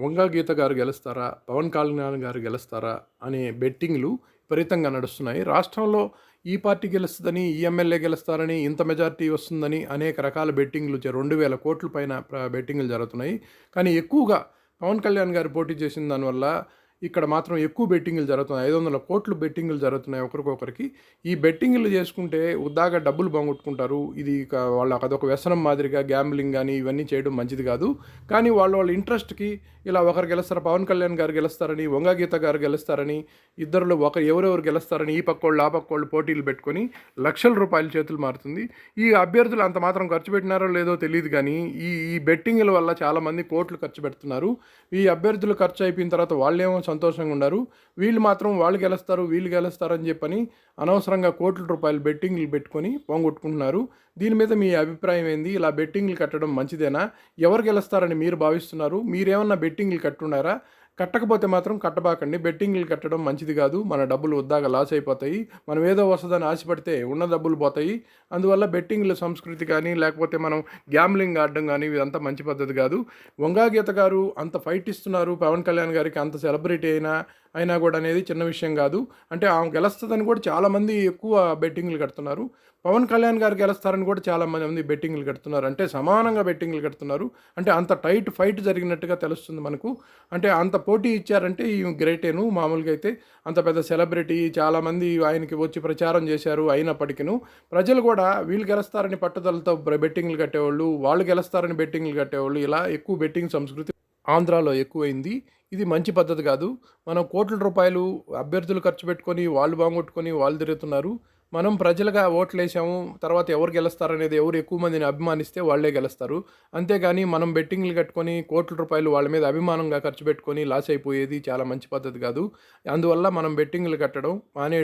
వంగా గీత గారు గెలుస్తారా? పవన్ కళ్యాణ్ గారు గెలుస్తారా? అనే బెట్టింగ్లు విపరీతంగా నడుస్తున్నాయి. రాష్ట్రంలో ఈ పార్టీ గెలుస్తుందని ఈ ఎమ్మెల్యే గెలుస్తారని ఇంత మెజార్టీ వస్తుందని అనేక రకాల బెట్టింగ్లు రెండు వేల కోట్ల పైన బెట్టింగ్లు జరుగుతున్నాయి. కానీ ఎక్కువగా పవన్ కళ్యాణ్ గారు పోటీ చేసిన దానివల్ల ఇక్కడ మాత్రం ఎక్కువ బెట్టింగ్లు జరుగుతున్నాయి. ఐదు వందల కోట్లు బెట్టింగ్లు జరుగుతున్నాయి ఒకరికొకరికి. ఈ బెట్టింగ్లు చేసుకుంటే ఉద్దాగా డబ్బులు బాగొట్టుకుంటారు. ఇది వాళ్ళ అదొక వ్యసనం మాదిరిగా గ్యాంబ్లింగ్ కానీ ఇవన్నీ చేయడం మంచిది కాదు. కానీ వాళ్ళ వాళ్ళ ఇంట్రెస్ట్కి ఇలా ఒకరు గెలుస్తారు పవన్ కళ్యాణ్ గారు గెలుస్తారని వంగగీత గారు గెలుస్తారని ఇద్దరులో ఒకరు ఎవరెవరు గెలుస్తారని ఈ పక్క వాళ్ళు ఆ పక్క వాళ్ళు పోటీలు పెట్టుకొని లక్షల రూపాయల చేతులు మారుతుంది. ఈ అభ్యర్థులు అంత మాత్రం ఖర్చు పెట్టినారో లేదో తెలియదు కానీ ఈ ఈ బెట్టింగ్ల వల్ల చాలామంది కోట్లు ఖర్చు పెడుతున్నారు. ఈ అభ్యర్థులు ఖర్చు అయిపోయిన తర్వాత వాళ్ళేమో సంతోషంగా ఉన్నారు వీళ్ళు మాత్రం వాళ్ళు గెలుస్తారు వీళ్ళు గెలుస్తారని అని చెప్పని అనవసరంగా కోట్ల రూపాయలు బెట్టింగ్లు పెట్టుకొని పోగొట్టుకుంటున్నారు. దీని మీద మీ అభిప్రాయం ఏంది? ఇలా బెట్టింగ్లు కట్టడం మంచిదేనా? ఎవరు గెలుస్తారని మీరు భావిస్తున్నారు? మీరేమన్నా బెట్టింగ్లు కట్టున్నారా? కట్టకపోతే మాత్రం కట్టబాకండి. బెట్టింగ్లు కట్టడం మంచిది కాదు. మన డబ్బులు వద్దాగా లాస్ అయిపోతాయి. మనం ఏదో వస్తుందని ఆశపడితే ఉన్న డబ్బులు పోతాయి. అందువల్ల బెట్టింగ్ల సంస్కృతి కానీ లేకపోతే మనం గ్యామ్లింగ్ ఆడడం కానీ ఇదంతా మంచి పద్ధతి కాదు. వంగా గీత గారు అంత ఫైట్ ఇస్తున్నారు. పవన్ కళ్యాణ్ గారికి అంత సెలబ్రిటీ అయినా అయినా కూడా అనేది చిన్న విషయం కాదు. అంటే ఆమె గెలుస్తుందని కూడా చాలామంది ఎక్కువ బెట్టింగ్లు కడుతున్నారు. పవన్ కళ్యాణ్ గారు గెలుస్తారని కూడా చాలా మంది బెట్టింగ్లు కడుతున్నారు. అంటే సమానంగా బెట్టింగ్లు కడుతున్నారు. అంటే అంత టైట్ ఫైట్ జరిగినట్టుగా తెలుస్తుంది మనకు. అంటే అంత పోటీ ఇచ్చారంటే ఈ గ్రేటేను మామూలుగా అయితే. అంత పెద్ద సెలబ్రిటీ చాలామంది ఆయనకి వచ్చి ప్రచారం చేశారు అయినప్పటికీను. ప్రజలు కూడా వీళ్ళు గెలుస్తారని పట్టుదలతో బెట్టింగ్లు కట్టేవాళ్ళు వాళ్ళు గెలుస్తారని బెట్టింగ్లు కట్టేవాళ్ళు ఇలా ఎక్కువ బెట్టింగ్ సంస్కృతి ఆంధ్రాలో ఎక్కువైంది. ఇది మంచి పద్ధతి కాదు. మనం కోట్ల రూపాయలు అభ్యర్థులు ఖర్చు పెట్టుకొని వాళ్ళు బాగొట్టుకొని వాళ్ళు తిరుగుతున్నారు. మనం ప్రజలుగా ఓట్లు వేసాము తర్వాత ఎవరు గెలుస్తారనేది ఎవరు ఎక్కువ మందిని అభిమానిస్తే వాళ్ళే గెలుస్తారు. అంతేగాని మనం బెట్టింగ్లు కట్టుకొని కోట్ల రూపాయలు వాళ్ళ మీద అభిమానంగా ఖర్చు పెట్టుకొని లాస్ అయిపోయేది చాలా మంచి పద్ధతి కాదు. అందువల్ల మనం బెట్టింగ్లు కట్టడం మానే